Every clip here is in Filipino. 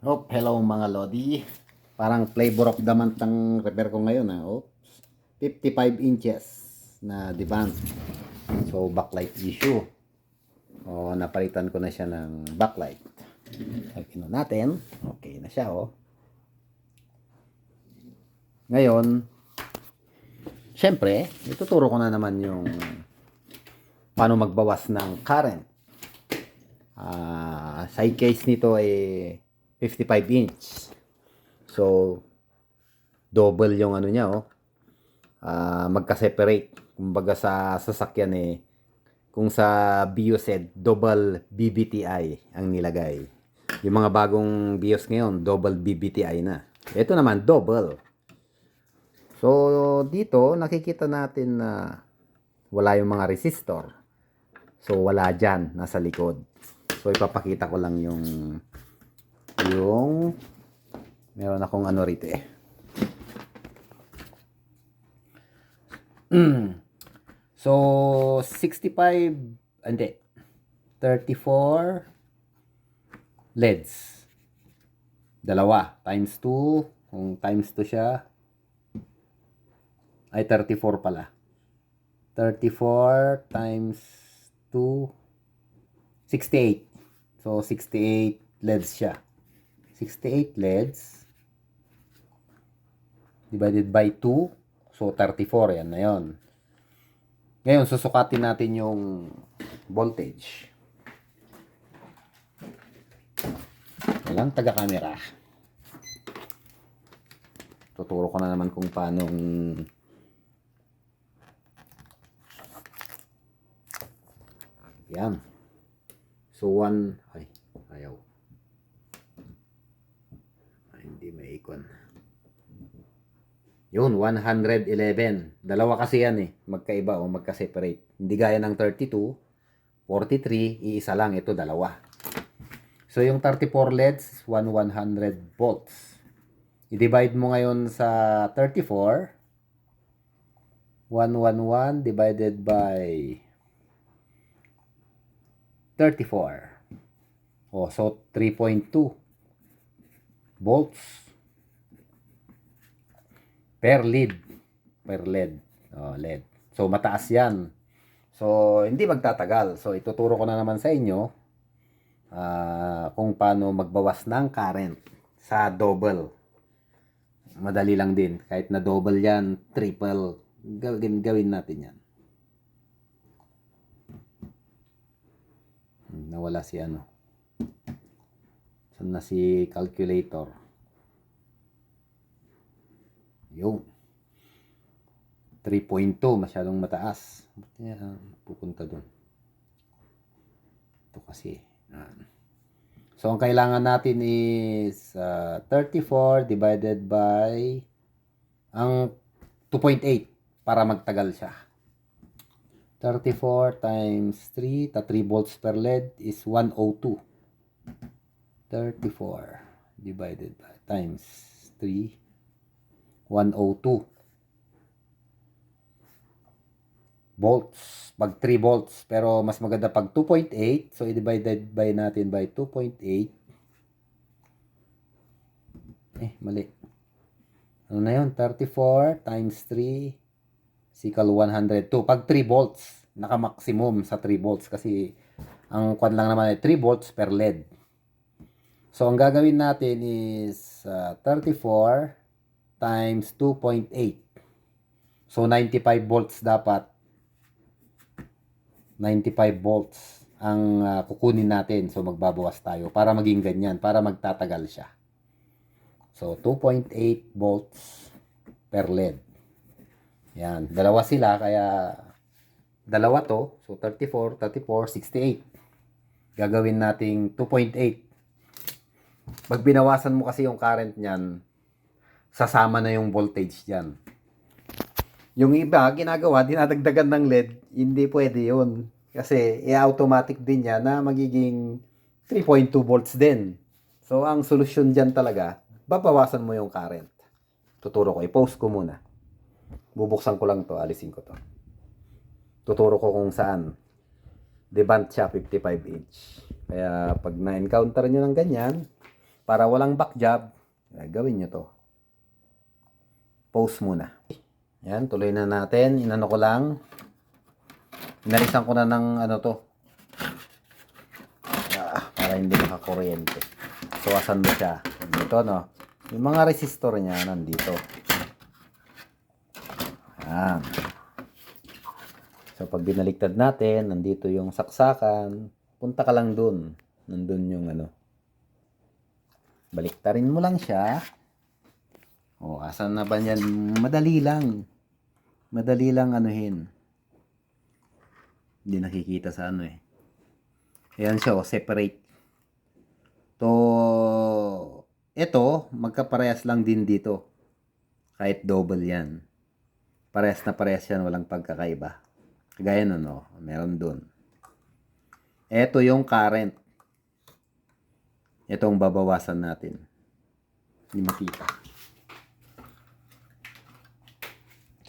Oh, hello mga Lodi. Parang flavor of the month ng repair ko ngayon. Ah. Oops. 55 inches na deband. So, backlight issue. O, napalitan ko na siya ng backlight. Lagyan na natin. Okay na siya, oh. Ngayon, syempre, ituturo ko na naman yung paano magbawas ng current. Ah, side case nito ay 55 inch. So, double yung ano niya, oh. Ah, magka-separate. Kumbaga sa sasakyan eh, kung sa BIOS eh, double BBTI ang nilagay. Yung mga bagong BIOS ngayon, double BBTI na. Ito naman, double. So, dito, nakikita natin na wala yung mga resistor. So, wala dyan, nasa likod. So, ipapakita ko lang yung yung meron akong ano rito eh. so, 65, hindi, 34 LEDs. Dalawa, times 2, kung times 2 siya, ay 34 pala. 34 times 2, 68. So, 68 LEDs siya. 68 LEDs divided by 2. So, 34. Yan na yon. Ngayon, susukatin natin yung voltage. Walang taga-camera. Tuturo ko na naman kung paano yan. So, one, ay, ayaw. Ay, icon. Yun, 111. Dalawa kasi yan eh. Magkaiba o magka-separate. Hindi gaya ng 32, 43, iisa lang. Ito, dalawa. So, yung 34 LEDs, 1 100 volts. I-divide mo ngayon sa 34. 111 divided by 34. Oh, so 3.2 volts per lead. Per LED. Oh, LED. So mataas 'yan. So hindi magtatagal. So ituturo ko na naman sa inyo ah, kung paano magbawas ng current sa double. Madali lang din. Kahit na double 'yan, triple, gawin, gawin natin 'yan. nawala si ano saan na si calculator yung 3.2 masyadong mataas. Ah, pupunta dun. Ito kasi so ang kailangan natin is ah, 34 divided by ang 2.8 para magtagal siya. 34 times 3, ta 3 volts per LED is 102. 34 divided by times 3, 102 volts. Pag 3 volts, pero mas maganda pag 2.8, so i-divided by natin by 2.8. Eh, mali. Ano na yun? 34 times 3 Sical 102. Pag 3 volts, naka-maximum sa 3 volts kasi ang kwan lang naman ay 3 volts per LED. So, ang gagawin natin is uh, 34 times 2.8. So, 95 volts dapat. 95 volts ang uh, kukunin natin. So, magbabawas tayo para maging ganyan, para magtatagal siya. So, 2.8 volts per LED. Yan, dalawa sila kaya dalawa to. So 34, 34, 68. Gagawin nating 2.8. Pag binawasan mo kasi yung current niyan, sasama na yung voltage diyan. Yung iba, ginagawa, dinadagdagan ng LED, hindi pwede yun. Kasi, i-automatic din yan na magiging 3.2 volts din. So, ang solusyon dyan talaga, babawasan mo yung current. Tuturo ko, i-post ko muna. Bubuksan ko lang to, alisin ko to. Tuturo ko kung saan. Deband siya 55 inch. Kaya pag na-encounter nyo ng ganyan, para walang back jab, eh, gawin nyo to. Pause muna. Yan, tuloy na natin. Inano ko lang. Inalisan ko na ng ano to. Ah, para hindi nakakuryente. So, asan mo siya? Dito, no? Yung mga resistor niya, nandito. Yan. So, pag binaliktad natin, nandito yung saksakan. Punta ka lang dun. Nandun yung ano. Baliktarin mo lang siya. O, asan na ba yan? Madali lang. Madali lang anuhin. Hindi nakikita sa ano eh. Ayan siya, oh, separate. To, ito, magkaparehas lang din dito. Kahit double yan. Parehas na parehas yan, walang pagkakaiba. Kagaya nun, oh, meron dun. Ito yung current. Ito ang babawasan natin. Hindi makita.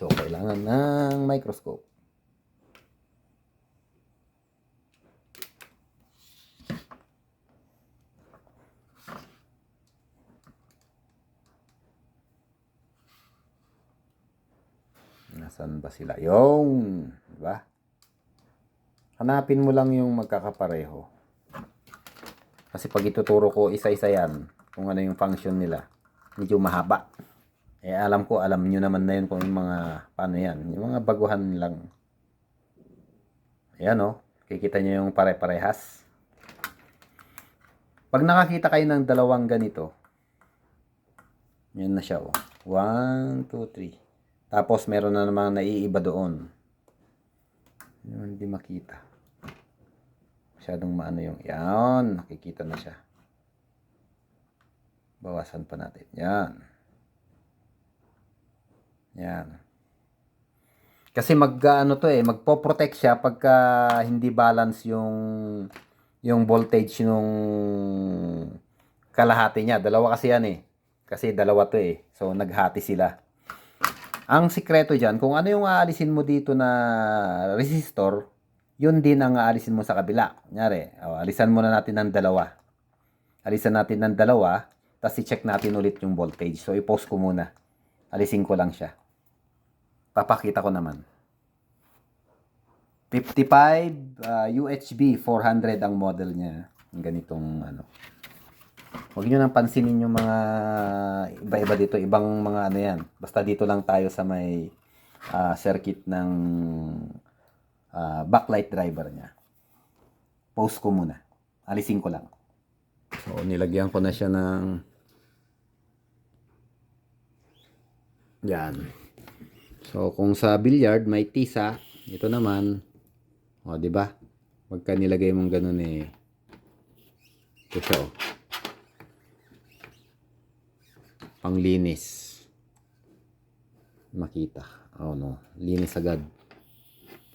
So, kailangan ng microscope. Nasaan ba sila? Yung, di ba? Hanapin mo lang yung magkakapareho. Kasi pag ituturo ko isa-isa yan, kung ano yung function nila, medyo mahaba. Eh alam ko, alam nyo naman na yun kung yung mga, paano yan, yung mga baguhan lang. Ayan o, kikita nyo yung pare-parehas. Pag nakakita kayo ng dalawang ganito, yan na siya o. 1, 2, 3. Tapos meron na namang naiiba doon. Yun, hindi makita. Masyadong maano yung, yan, nakikita na siya. Bawasan pa natin. Yan. Yan. Kasi mag ano to eh, magpo-protect siya pagka hindi balance yung yung voltage nung kalahati niya. Dalawa kasi yan eh. Kasi dalawa to eh. So naghati sila. Ang sikreto diyan, kung ano yung aalisin mo dito na resistor, yun din ang aalisin mo sa kabila. Kunyari, oh, alisan muna natin ng dalawa. Alisan natin ng dalawa, tapos i-check natin ulit yung voltage. So i-post ko muna. Alisin ko lang siya. Papakita ko naman. 55 uh, UHB 400 ang model niya. Ang ganitong ano. Huwag niyo nang pansinin yung mga iba-iba dito, ibang mga ano yan. Basta dito lang tayo sa may ah, circuit ng ah, backlight driver niya. Post ko muna. Alisin ko lang. So, nilagyan ko na siya ng yan. So, kung sa billiard may tisa, ito naman, o, di ba? Pagka nilagay mong ganun eh, ito. Panglinis. Makita. Oh no, linis agad.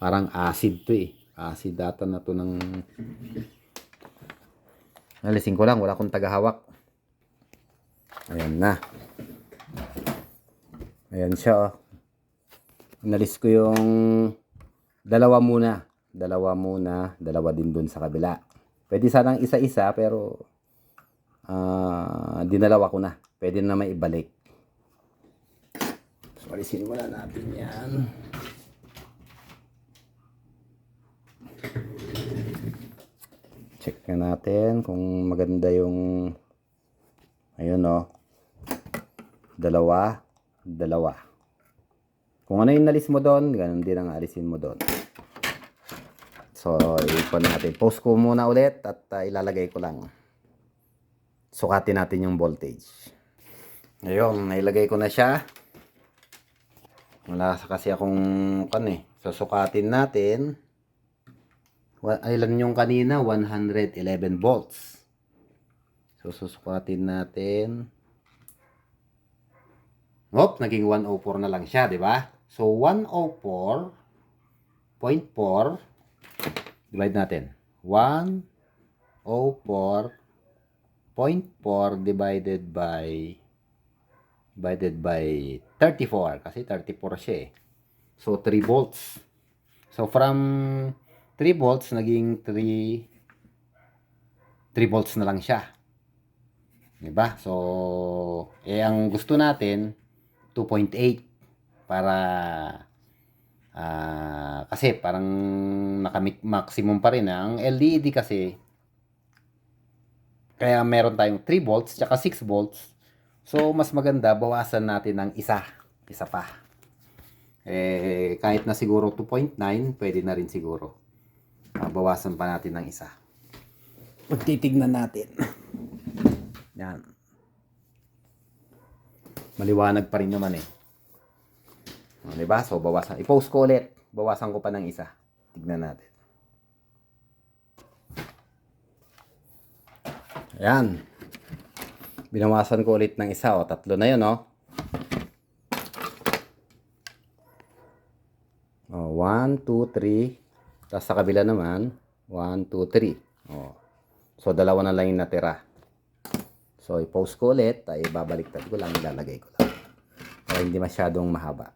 Parang acid to eh. Acid data na to ng... Nalisin ko lang, wala akong tagahawak. Ayan na. Ayan siya, oh. Inalis ko yung dalawa muna. Dalawa muna, dalawa din dun sa kabila. Pwede sanang isa-isa pero ah dinalawa ko na. Pwede na may ibalik. So, alisin muna natin yan. Check na natin kung maganda yung ayun oh. Dalawa, dalawa. Kung ano yung nalis mo doon, ganun din ang alisin mo doon. So, ipon natin. Post ko muna ulit at uh, ilalagay ko lang. Sukatin natin yung voltage. Ayun, nailagay ko na siya. Wala kasi akong kan eh. Susukatin natin. Wa- Ilan yung kanina? 111 volts. So, susukatin natin. Hop, naging 104 na lang siya, di ba? So, 104.4 divide natin. 104.4 divided by divided by 34 kasi 34 siya eh. So 3 volts. So from 3 volts naging 3 3 volts na lang siya. Diba? So, eh, ang gusto natin, 2.8 para ah kasi parang maximum pa rin. ah. Ang LED kasi kaya meron tayong 3 volts tsaka 6 volts. So mas maganda bawasan natin ng isa, isa pa. Eh kahit na siguro 2.9, pwede na rin siguro. Ah, bawasan pa natin ng isa. Pagtitignan natin. Yan. Maliwanag pa rin naman eh. O, diba? So, bawasan. I-post ko ulit. Bawasan ko pa ng isa. Tignan natin. Ayan. Binawasan ko ulit ng isa. O, tatlo na yun, o. O, 1, 2, 3. Tapos sa kabila naman, 1, 2, 3. O. So, dalawa na lang yung natira. So, i-post ko ulit. Ay, babaliktad ko lang. Ilalagay ko lang. Para hindi masyadong mahaba.